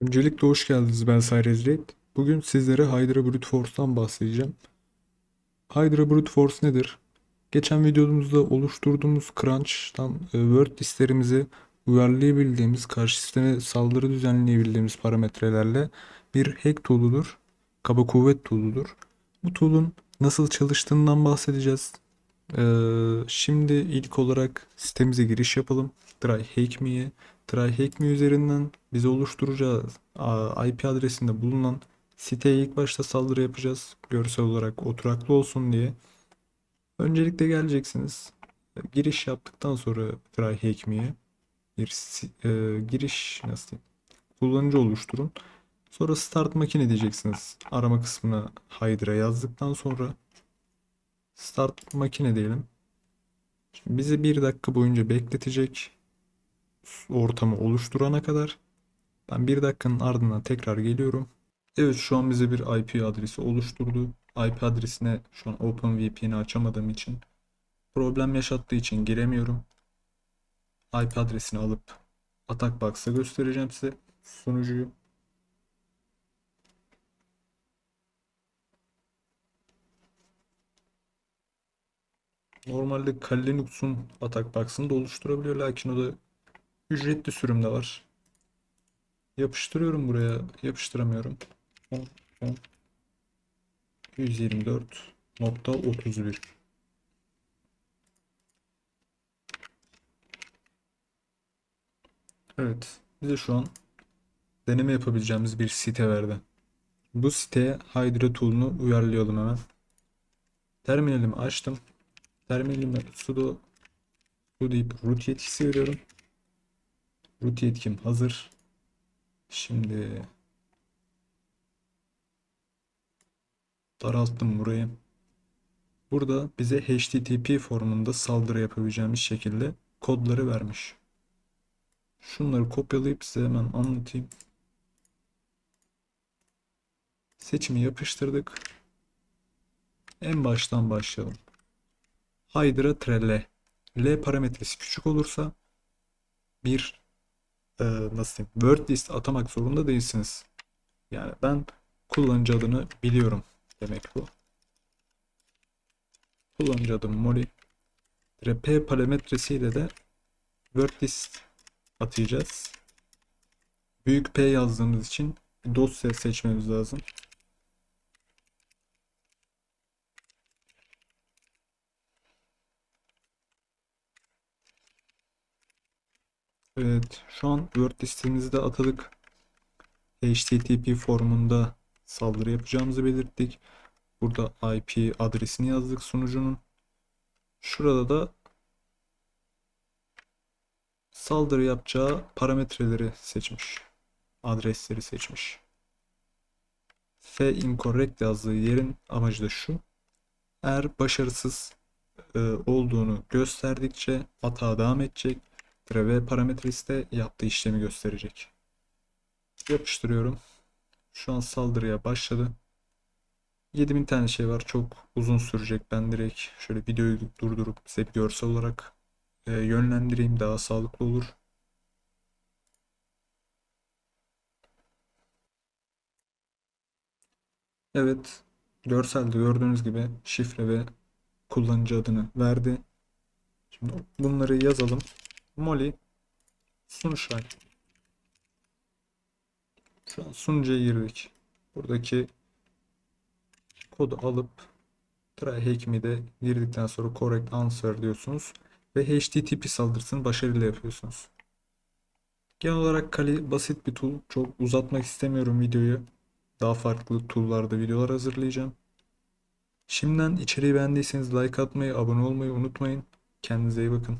Öncelikle hoş geldiniz ben Cyrus. Bugün sizlere Hydra Brute Force'tan bahsedeceğim. Hydra Brute Force nedir? Geçen videomuzda oluşturduğumuz Crunch'tan e, Word listlerimizi uyarlayabildiğimiz, karşı sisteme saldırı düzenleyebildiğimiz parametrelerle bir hack tool'udur. Kaba kuvvet tool'udur. Bu tool'un nasıl çalıştığından bahsedeceğiz. Ee, şimdi ilk olarak sitemize giriş yapalım. Try Hack Me'ye. Try Hack Me üzerinden bize oluşturacağı IP adresinde bulunan siteye ilk başta saldırı yapacağız. Görsel olarak oturaklı olsun diye. Öncelikle geleceksiniz. Giriş yaptıktan sonra Try Hack Me'ye bir e, giriş nasıl diyeyim? Kullanıcı oluşturun. Sonra Start Makine diyeceksiniz. Arama kısmına Hydra yazdıktan sonra Start makine diyelim. Şimdi bizi bir dakika boyunca bekletecek ortamı oluşturana kadar. Ben bir dakikanın ardından tekrar geliyorum. Evet şu an bize bir IP adresi oluşturdu. IP adresine şu an OpenVPN'i açamadığım için problem yaşattığı için giremiyorum. IP adresini alıp Attack Box'a göstereceğim size sunucuyu. Normalde Kali Attack Box'ını da oluşturabiliyor. Lakin o da ücretli sürümde var. Yapıştırıyorum buraya. Yapıştıramıyorum. 10, 10, 124.31 Evet. Bize şu an deneme yapabileceğimiz bir site verdi. Bu siteye Hydra tool'unu uyarlayalım hemen. Terminalimi açtım. Terminalime sudo su deyip root yetkisi veriyorum. Root yetkim hazır. Şimdi daralttım burayı. Burada bize HTTP formunda saldırı yapabileceğimiz şekilde kodları vermiş. Şunları kopyalayıp size hemen anlatayım. Seçimi yapıştırdık. En baştan başlayalım. Hydra trelle. L parametresi küçük olursa bir e, nasıl diyeyim word list atamak zorunda değilsiniz. Yani ben kullanıcı adını biliyorum demek bu. Kullanıcı adım Molly. P parametresiyle de word list atayacağız. Büyük P yazdığımız için dosya seçmemiz lazım. Evet, şu an Word listemizi de atadık. HTTP formunda saldırı yapacağımızı belirttik. Burada IP adresini yazdık sunucunun. Şurada da saldırı yapacağı parametreleri seçmiş. Adresleri seçmiş. F incorrect yazdığı yerin amacı da şu. Eğer başarısız e, olduğunu gösterdikçe hata devam edecek ve parametresi de yaptığı işlemi gösterecek. Yapıştırıyorum. Şu an saldırıya başladı. 7000 tane şey var. Çok uzun sürecek. Ben direkt şöyle videoyu durdurup size bir görsel olarak e, yönlendireyim. Daha sağlıklı olur. Evet. Görselde gördüğünüz gibi şifre ve kullanıcı adını verdi. Şimdi bunları yazalım. Molly Sunshine. Şu an sunucuya girdik. Buradaki kodu alıp try hack me'de girdikten sonra correct answer diyorsunuz ve HTTP saldırısını başarıyla yapıyorsunuz. Genel olarak Kali basit bir tool. Çok uzatmak istemiyorum videoyu. Daha farklı tool'larda videolar hazırlayacağım. Şimdiden içeriği beğendiyseniz like atmayı, abone olmayı unutmayın. Kendinize iyi bakın.